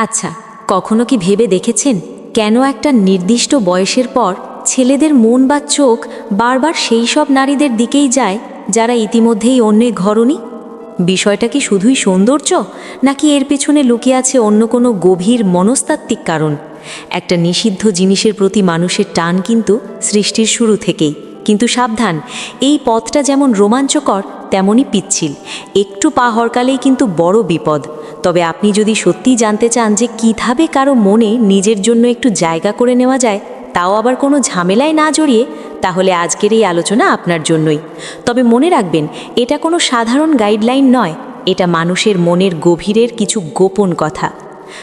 আচ্ছা কখনো কি ভেবে দেখেছেন কেন একটা নির্দিষ্ট বয়সের পর ছেলেদের মন বা চোখ বারবার সেই সব নারীদের দিকেই যায় যারা ইতিমধ্যেই অন্যের ঘরণী? বিষয়টা কি শুধুই সৌন্দর্য, নাকি এর পেছনে লুকিয়ে আছে অন্য কোনো গভীর মনস্তাত্ত্বিক কারণ? একটা নিষিদ্ধ জিনিসের প্রতি মানুষের টান কিন্তু সৃষ্টির শুরু থেকেই। কিন্তু সাবধান, এই পথটা যেমন রোমাঞ্চকর তেমনই পিচ্ছিল। একটু পা হরকালেই কিন্তু বড় বিপদ। তবে আপনি যদি সত্যিই জানতে চান যে কীভাবে কারও মনে নিজের জন্য একটু জায়গা করে নেওয়া যায়, তাও আবার কোনো ঝামেলায় না জড়িয়ে, তাহলে আজকের এই আলোচনা আপনার জন্যই। তবে মনে রাখবেন, এটা কোনো সাধারণ গাইডলাইন নয়, এটা মানুষের মনের গভীরের কিছু গোপন কথা।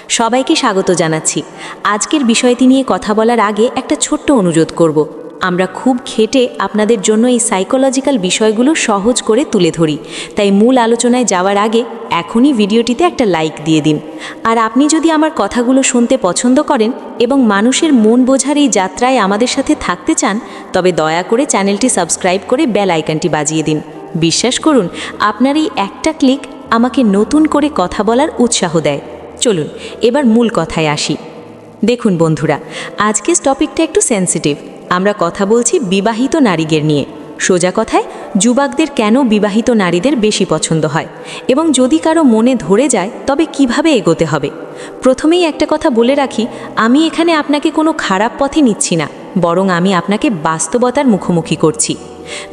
সবাইকে স্বাগত জানাচ্ছি। আজকের বিষয়টি নিয়ে কথা বলার আগে একটা ছোট্ট অনুরোধ করব। আমরা খুব খেটে আপনাদের জন্য এই সাইকোলজিক্যাল বিষয়গুলো সহজ করে তুলে ধরি। তাই মূল আলোচনায় যাওয়ার আগে এখনই ভিডিওটিতে একটা লাইক দিয়ে দিন। আর আপনি যদি আমার কথাগুলো শুনতে পছন্দ করেন এবং মানুষের মন বোঝার এই যাত্রায় আমাদের সাথে থাকতে চান, তবে দয়া করে চ্যানেলটি সাবস্ক্রাইব করে বেল আইকনটি বাজিয়ে দিন। বিশ্বাস করুন, আপনার এই একটা ক্লিক আমাকে নতুন করে কথা বলার উৎসাহ দেয়। চলুন, এবার মূল কথায় আসি। দেখুন বন্ধুরা, আজকের টপিকটা একটু সেন্সিটিভ আমরা কথা বলছি বিবাহিত নারীদের নিয়ে। সোজা কথায়, যুবকদের কেন বিবাহিত নারীদের বেশি পছন্দ হয়? এবং যদি কারও মনে ধরে যায়, তবে কীভাবে এগোতে হবে? প্রথমেই একটা কথা বলে রাখি, আমি এখানে আপনাকে কোনো খারাপ পথে নিচ্ছি না। বরং আমি আপনাকে বাস্তবতার মুখোমুখি করছি।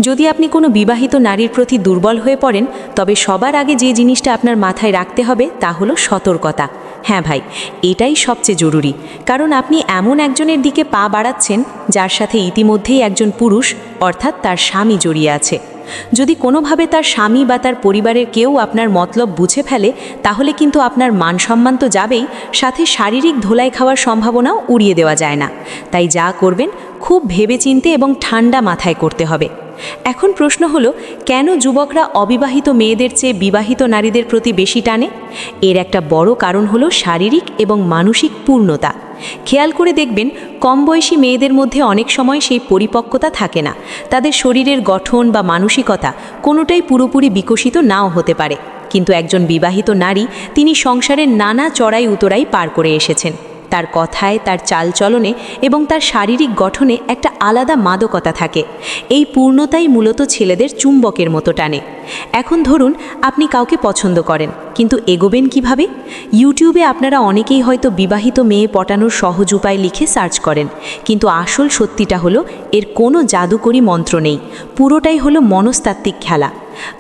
যদি আপনি কোনো বিবাহিত নারীর প্রতি দুর্বল হয়ে পড়েন, তবে সবার আগে যে জিনিসটা আপনার মাথায় রাখতে হবে তা হলো সতর্কতা। হ্যাঁ ভাই, এটাই সবচেয়ে জরুরি। কারণ আপনি এমন একজনের দিকে পা বাড়াচ্ছেন, যার সাথে ইতিমধ্যেই একজন পুরুষ, অর্থাৎ তার স্বামী জড়িয়ে আছে। যদি কোনোভাবে তার স্বামী বা তার পরিবারের কেউ আপনার মতলব বুঝে ফেলে, তাহলে কিন্তু আপনার মান সম্মান তো যাবেই, সাথে শারীরিক ধোলাই খাওয়ার সম্ভাবনাও উড়িয়ে দেওয়া যায় না। তাই যা করবেন, খুব ভেবেচিন্তে এবং ঠান্ডা মাথায় করতে হবে। এখন প্রশ্ন হলো, কেন যুবকরা অবিবাহিত মেয়েদের চেয়ে বিবাহিত নারীদের প্রতি বেশি টানে? এর একটা বড় কারণ হলো শারীরিক এবং মানসিক পূর্ণতা। খেয়াল করে দেখবেন, কম বয়সী মেয়েদের মধ্যে অনেক সময় সেই পরিপক্কতা থাকে না। তাদের শরীরের গঠন বা মানসিকতা কোনোটাই পুরোপুরি বিকশিত নাও হতে পারে। কিন্তু একজন বিবাহিত নারী, তিনি সংসারের নানা চড়াই উতরাই পার করে এসেছেন। তার কথায়, তার চালচলনে এবং তার শারীরিক গঠনে একটা আলাদা মাদকতা থাকে। এই পূর্ণতাই মূলত ছেলেদের চুম্বকের মতো টানে। এখন ধরুন, আপনি কাউকে পছন্দ করেন, কিন্তু এগোবেন কীভাবে? ইউটিউবে আপনারা অনেকেই হয়তো বিবাহিত মেয়ে পটানোর সহজ উপায় লিখে সার্চ করেন, কিন্তু আসল সত্যিটা হলো, এর কোনো জাদুকরি মন্ত্র নেই। পুরোটাই হলো মনস্তাত্ত্বিক খেলা।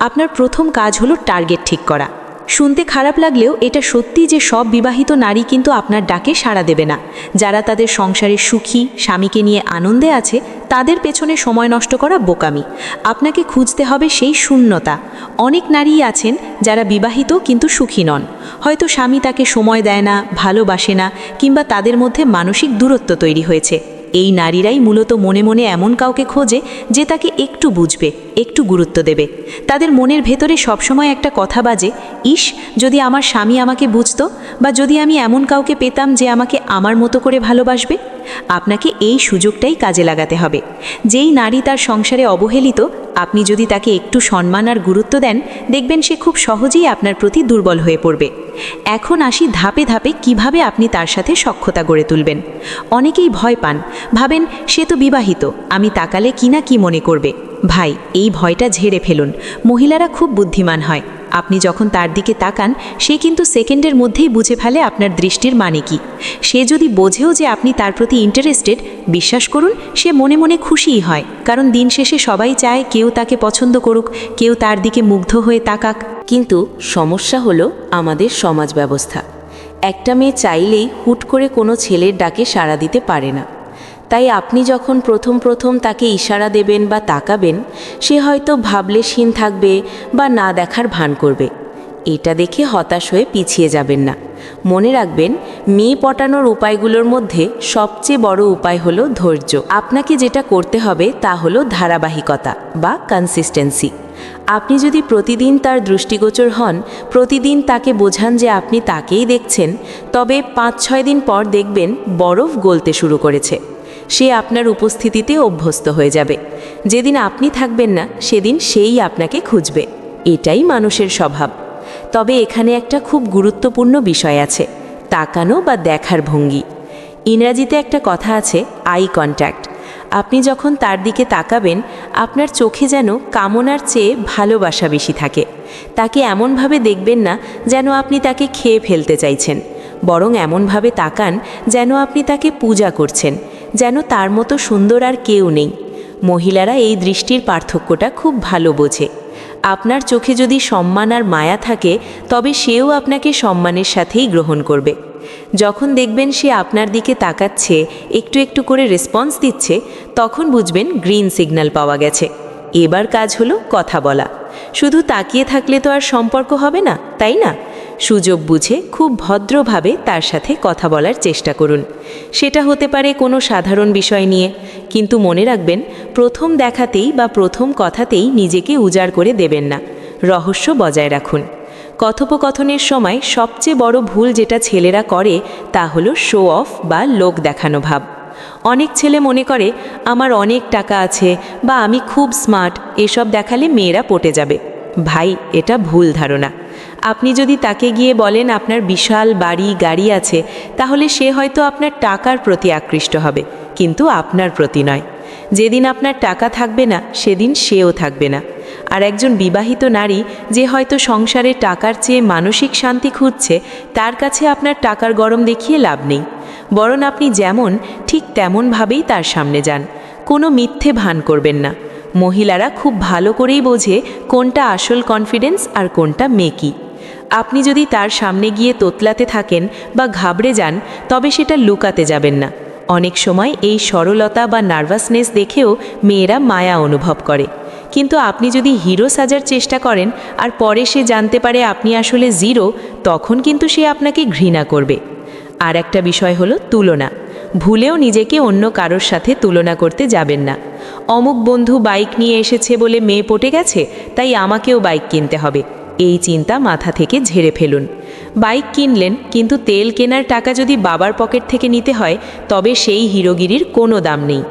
আপনার প্রথম কাজ হলো টার্গেট ঠিক করা। শুনতে খারাপ লাগলেও এটা সত্যি যে সব বিবাহিত নারী কিন্তু আপনার ডাকে সাড়া দেবে না। যারা তাদের সংসারে সুখী, স্বামীকে নিয়ে আনন্দে আছে, তাদের পেছনে সময় নষ্ট করা বোকামি। আপনাকে খুঁজতে হবে সেই শূন্যতা। অনেক নারীই আছেন যারা বিবাহিত কিন্তু সুখী নন। হয়তো স্বামী তাকে সময় দেয় না, ভালোবাসে না, কিংবা তাদের মধ্যে মানসিক দূরত্ব তৈরি হয়েছে। এই নারীরাই মূলত মনে মনে এমন কাউকে খোঁজে যে তাকে একটু বুঝবে, একটু গুরুত্ব দেবে। তাদের মনের ভেতরে সবসময় একটা কথা বাজে, ইস, যদি আমার স্বামী আমাকে বুঝতো বা যদি আমি এমন কাউকে পেতাম যে আমাকে আমার মতো করে ভালোবাসবে? আপনাকে এই সুযোগটাই কাজে লাগাতে হবে। যেই নারী তার সংসারে অবহেলিত, আপনি যদি তাকে একটু সম্মান আর গুরুত্ব দেন, দেখবেন সে খুব সহজেই আপনার প্রতি দুর্বল হয়ে পড়বে। এখন আসি ধাপে ধাপে কীভাবে আপনি তার সাথে সক্ষতা গড়ে তুলবেন। অনেকেই ভয় পান, ভাবেন, সে তো বিবাহিত, আমি তাকালে কিনা কি মনে করবে? ভাই, এই ভয়টা ঝেড়ে ফেলুন। মহিলারা খুব বুদ্ধিমান হয়। আপনি যখন তার দিকে তাকান, সে কিন্তু সেকেন্ডের মধ্যেই বুঝে ফেলে আপনার দৃষ্টির মানে কি। সে যদি বোঝেও যে আপনি তার প্রতি ইন্টারেস্টেড বিশ্বাস করুন, সে মনে মনে খুশিই হয়। কারণ দিন শেষে সবাই চায় কেউ তাকে পছন্দ করুক, কেউ তার দিকে মুগ্ধ হয়ে তাকাক। কিন্তু সমস্যা হলো আমাদের সমাজ ব্যবস্থা। একটা মেয়ে চাইলেই হুট করে কোনো ছেলের ডাকে সাড়া দিতে পারে না। তাই আপনি যখন প্রথম প্রথম তাকে ইশারা দেবেন বা তাকাবেন, সে হয়তো ভাবলেশহীন থাকবে বা না দেখার ভান করবে। এটা দেখে হতাশ হয়ে পিছিয়ে যাবেন না। মনে রাখবেন, মেয়ে পটানোর উপায়গুলোর মধ্যে সবচেয়ে বড় উপায় হলো ধৈর্য। আপনাকে যেটা করতে হবে তা হলো ধারাবাহিকতা বা কনসিস্টেন্সি আপনি যদি প্রতিদিন তার দৃষ্টিগোচর হন, প্রতিদিন তাকে বোঝান যে আপনি তাকেই দেখছেন, তবে পাঁচ ছয় দিন পর দেখবেন বরফ গলতে শুরু করেছে। সে আপনার উপস্থিতিতে অভ্যস্ত হয়ে যাবে। যেদিন আপনি থাকবেন না, সেদিন সেই আপনাকে খুঁজবে। এটাই মানুষের স্বভাব। তবে এখানে একটা খুব গুরুত্বপূর্ণ বিষয় আছে, তাকানো বা দেখার ভঙ্গি। ইংরাজিতে একটা কথা আছে, আই কন্ট্যাক্ট। আপনি যখন তার দিকে তাকাবেন, আপনার চোখে যেন কামনার চেয়ে ভালোবাসা বেশি থাকে। তাকে এমনভাবে দেখবেন না যেন আপনি তাকে খেয়ে ফেলতে চাইছেন, বরং এমনভাবে তাকান যেন আপনি তাকে পূজা করছেন। যেন তার মতো সুন্দর আর কেউ নেই। মহিলারা এই দৃষ্টির পার্থক্যটা খুব ভালো বোঝে। আপনার চোখে যদি সম্মান আর মায়া থাকে, তবে সেও আপনাকে সম্মানের সাথেই গ্রহণ করবে। যখন দেখবেন সে আপনার দিকে তাকাচ্ছে, একটু একটু করে রেসপন্স দিচ্ছে, তখন বুঝবেন গ্রিন সিগন্যাল পাওয়া গেছে। এবার কাজ হলো কথা বলা। শুধু তাকিয়ে থাকলে তো আর সম্পর্ক হবে না, তাই না? সুযোগ বুঝে খুব ভদ্রভাবে তার সাথে কথা বলার চেষ্টা করুন। সেটা হতে পারে কোনো সাধারণ বিষয় নিয়ে, কিন্তু মনে রাখবেন, প্রথম দেখাতেই বা প্রথম কথাতেই নিজেকে উজাড় করে দেবেন না। রহস্য বজায় রাখুন। কথোপকথনের সময় সবচেয়ে বড় ভুল যেটা ছেলেরা করে, তা হলো শো অফ বা লোক দেখানো ভাব। অনেক ছেলে মনে করে, আমার অনেক টাকা আছে বা আমি খুব স্মার্ট এসব দেখালে মেয়েরা পটে যাবে। ভাই, এটা ভুল ধারণা। আপনি যদি তাকে গিয়ে বলেন আপনার বিশাল বাড়ি, গাড়ি আছে, তাহলে সে হয়তো আপনার টাকার প্রতি আকৃষ্ট হবে, কিন্তু আপনার প্রতি নয়। যেদিন আপনার টাকা থাকবে না, সেদিন সেও থাকবে না। আর একজন বিবাহিত নারী যে হয়তো সংসারে টাকার চেয়ে মানসিক শান্তি খুঁজছে, তার কাছে আপনার টাকার গরম দেখিয়ে লাভ নেই। বরং আপনি যেমন, ঠিক তেমনভাবেই তার সামনে যান। কোনো মিথ্যে ভান করবেন না। মহিলারা খুব ভালো করেই বোঝে কোনটা আসল কনফিডেন্স আর কোনটা মেকি। আপনি যদি তার সামনে গিয়ে তোতলাতে থাকেন বা ঘাবড়ে যান, তবে সেটা লুকাতে যাবেন না। অনেক সময় এই সরলতা বা নার্ভাসনেস দেখেও মেয়েরা মায়া অনুভব করে। কিন্তু আপনি যদি হিরো সাজার চেষ্টা করেন আর পরে সে জানতে পারে আপনি আসলে জিরো, তখন কিন্তু সে আপনাকে ঘৃণা করবে। আর একটা বিষয় হলো তুলনা। ভুলেও নিজেকে অন্য কারোর সাথে তুলনা করতে যাবেন না। অমুক বন্ধু বাইক নিয়ে এসেছে বলে মেয়ে পটে গেছে, তাই আমাকেও বাইক কিনতে হবে। এই চিন্তা মাথা থেকে ঝেড়ে ফেলুন। বাইক কিনলেন, কিন্তু তেল কেনার টাকা যদি বাবার পকেট থেকে নিতে হয়, তবে সেই হিরোগিরির কোনো দাম নেই।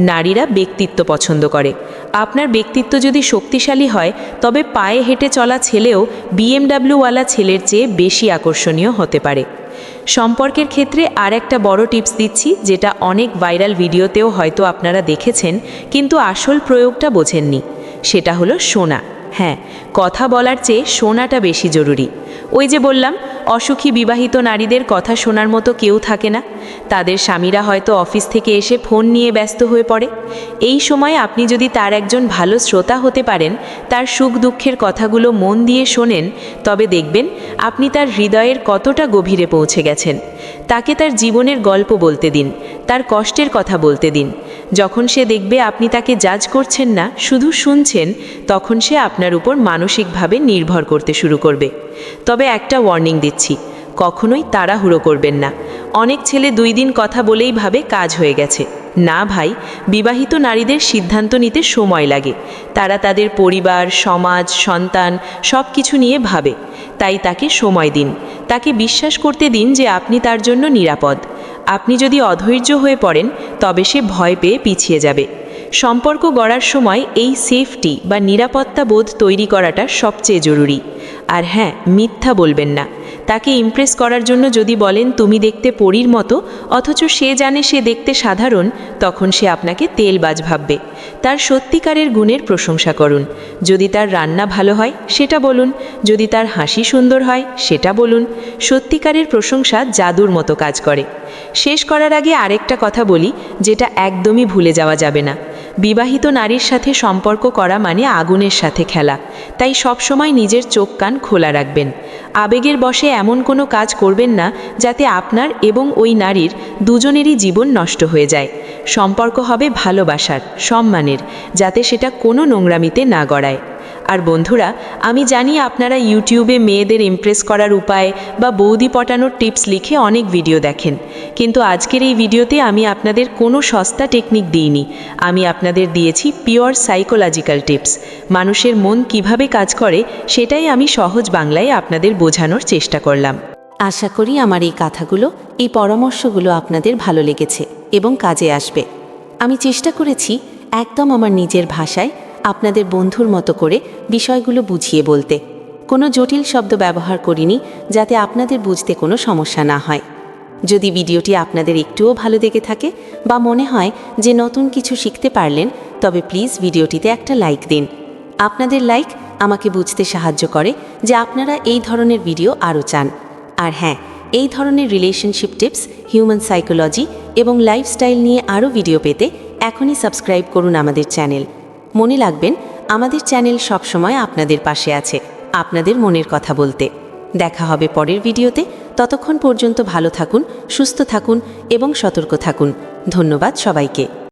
নারীরা ব্যক্তিত্ব পছন্দ করে। আপনার ব্যক্তিত্ব যদি শক্তিশালী হয়, তবে পায়ে হেঁটে চলা ছেলেও বিএমডাব্লিউওয়ালা ছেলের চেয়ে বেশি আকর্ষণীয় হতে পারে। সম্পর্কের ক্ষেত্রে আর একটা বড় টিপস দিচ্ছি, যেটা অনেক ভাইরাল ভিডিওতেও হয়তো আপনারা দেখেছেন, কিন্তু আসল প্রয়োগটা বোঝেননি। সেটা হলো শোনা হ্যাঁ কথা বলার চেয়ে শোনাটা বেশি জরুরি। ওই যে বললাম, অসুখী বিবাহিত নারীদের কথা শোনার মতো কেউ থাকে না। তাদের স্বামীরা হয়তো অফিস থেকে এসে ফোন নিয়ে ব্যস্ত হয়ে পড়ে। এই সময় আপনি যদি তার একজন ভালো শ্রোতা হতে পারেন, তার সুখ দুঃখের কথাগুলো মন দিয়ে শোনেন, তবে দেখবেন আপনি তার হৃদয়ের কতটা গভীরে পৌঁছে গেছেন। তাকে তার জীবনের গল্প বলতে দিন, তার কষ্টের কথা বলতে দিন। যখন সে দেখবে আপনি তাকে জাজ করছেন না, শুধু শুনছেন, তখন সে আপনার উপর মানসিকভাবে নির্ভর করতে শুরু করবে। তবে একটা ওয়ার্নিং দিচ্ছি, কখনোই তাড়াহুড়ো করবেন না। অনেক ছেলে দুই দিন কথা বলেই ভাবে কাজ হয়ে গেছে। না ভাই, বিবাহিত নারীদের সিদ্ধান্ত নিতে সময় লাগে। তারা তাদের পরিবার, সমাজ, সন্তান সব কিছু নিয়ে ভাবে। তাই তাকে সময় দিন। তাকে বিশ্বাস করতে দিন যে আপনি তার জন্য নিরাপদ। আপনি যদি অধৈর্য হয়ে পড়েন, তবে সে ভয় পেয়ে পিছিয়ে যাবে। সম্পর্ক গড়ার সময় এই সেফটি বা নিরাপত্তা বোধ তৈরি করাটা সবচেয়ে জরুরি। আর হ্যাঁ মিথ্যা বলবেন না। তাকে ইমপ্রেস করার জন্য যদি বলেন, তুমি দেখতে পরীর মতো, অথচ সে জানে সে দেখতে সাধারণ, তখন সে আপনাকে তেলবাজ ভাববে। তার সত্যিকারের গুণের প্রশংসা করুন। যদি তার রান্না ভালো হয়, সেটা বলুন। যদি তার হাসি সুন্দর হয়, সেটা বলুন। সত্যিকারের প্রশংসা জাদুর মতো কাজ করে। শেষ করার আগে আরেকটা কথা বলি, যেটা একদমই ভুলে যাওয়া যাবে না। বিবাহিত নারীর সাথে সম্পর্ক করা মানে আগুনের সাথে খেলা। তাই সবসময় নিজের চোখ কান খোলা রাখবেন। আবেগের বশে এমন কোনো কাজ করবেন না, যাতে আপনার এবং ওই নারীর দুজনেরই জীবন নষ্ট হয়ে যায়। সম্পর্ক হবে ভালোবাসার, সম্মানের, যাতে সেটা কোনো নোংরামিতে না গড়ায়। আর বন্ধুরা, আমি জানি আপনারা ইউটিউবে মেয়েদের ইমপ্রেস করার উপায় বা বৌদি পটানোর টিপস লিখে অনেক ভিডিও দেখেন। কিন্তু আজকের এই ভিডিওতে আমি আপনাদের কোনো সস্তা টেকনিক দিইনি। আমি আপনাদের দিয়েছি পিওর সাইকোলজিক্যাল টিপস মানুষের মন কীভাবে কাজ করে, সেটাই আমি সহজ বাংলায় আপনাদের বোঝানোর চেষ্টা করলাম। আশা করি আমার এই কথাগুলো, এই পরামর্শগুলো আপনাদের ভালো লেগেছে এবং কাজে আসবে। আমি চেষ্টা করেছি একদম আমার নিজের ভাষায় আপনাদের বন্ধুর মতো করে বিষয়গুলো বুঝিয়ে বলতে। কোনো জটিল শব্দ ব্যবহার করিনি, যাতে আপনাদের বুঝতে কোনো সমস্যা না হয়। যদি ভিডিওটি আপনাদের একটুও ভালো দেখে থাকে বা মনে হয় যে নতুন কিছু শিখতে পারলেন, তবে প্লিজ ভিডিওটিতে একটা লাইক দিন। আপনাদের লাইক আমাকে বুঝতে সাহায্য করে যে আপনারা এই ধরনের ভিডিও আরও চান। আর হ্যাঁ এই ধরনের রিলেশনশিপ টিপস হিউম্যান সাইকোলজি এবং লাইফস্টাইল নিয়ে আরও ভিডিও পেতে এখনই সাবস্ক্রাইব করুন আমাদের চ্যানেল মনে লাগবেন আমাদের চ্যানেল সবসময় আপনাদের পাশে আছে। আপনাদের মনের কথা বলতে। দেখা হবে পরের ভিডিওতে। ততক্ষণ পর্যন্ত ভালো থাকুন, সুস্থ থাকুন এবং সতর্ক থাকুন। ধন্যবাদ সবাইকে।